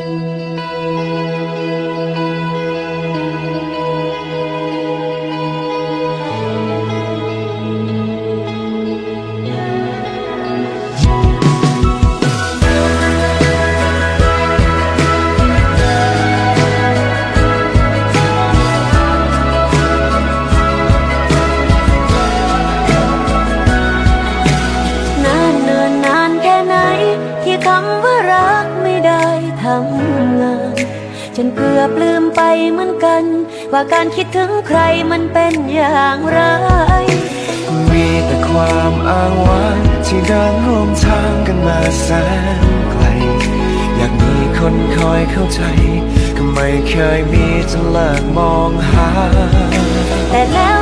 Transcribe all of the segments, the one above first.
น ทำงานจนเกือบลืมไปเหมือนกัน ว่าการคิดถึงใครมันเป็นอย่างไร มีแต่ความอ้างว้างที่เดินร่วมทางกันมาแสนไกล อยากมีคนคอยเข้าใจ ก็ไม่เคยมีจะเลิกมองหา แต่แล้ว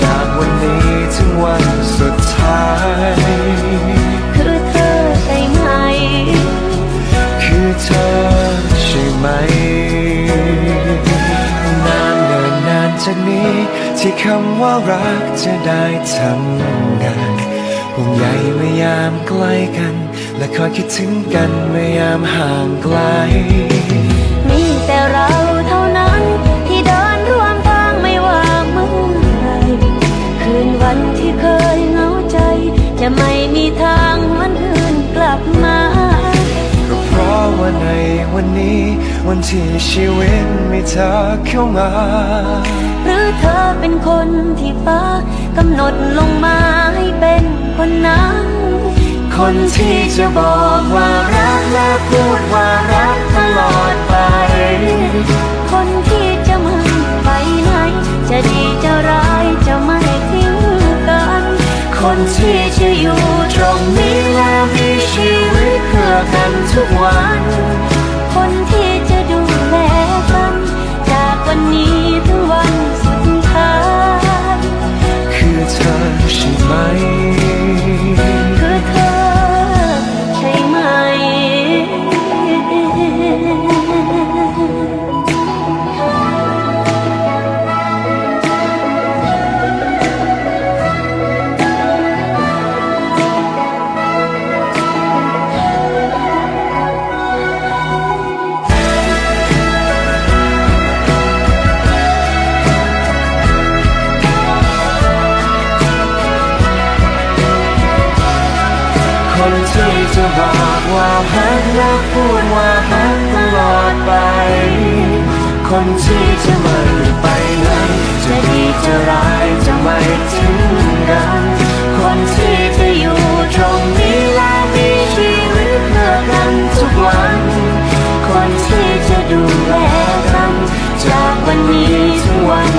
จากวันนี้ถึงวันสุดท้าย คือเธอใช่ไหม คือเธอใช่ไหม นานเนินนานจากนี้ ที่คำว่ารักจะได้ทำงานห่วงใยเมื่อยามใกล้กัน และคอยคิดถึงกันเมื่อยามห่างไกล มีแต่เรา วันที่ชีวิตมีเธอเข้ามา หรือเธอเป็นคนที่ฟ้ากำหนดลงมาให้เป็นคนนั้น คนที่จะบอกว่ารักและพูดว่ารักตลอดไป คนที่จะไม่ไปไหน จะดีจะร้ายจะไม่ทิ้งกัน คนที่จะอยู่ตรงนี้และมี จะบอกว่าฮักแล้วพูดว่าฮักตลอดไป คนที่จะไม่ไปนั้นจะดีจะร้ายจะไม่ทิ้งกัน คนที่จะอยู่ตรงนี้และมีชีวิตเพื่อกันทุกวัน คนที่จะดูแลกันจากวันนี้ถึงวัน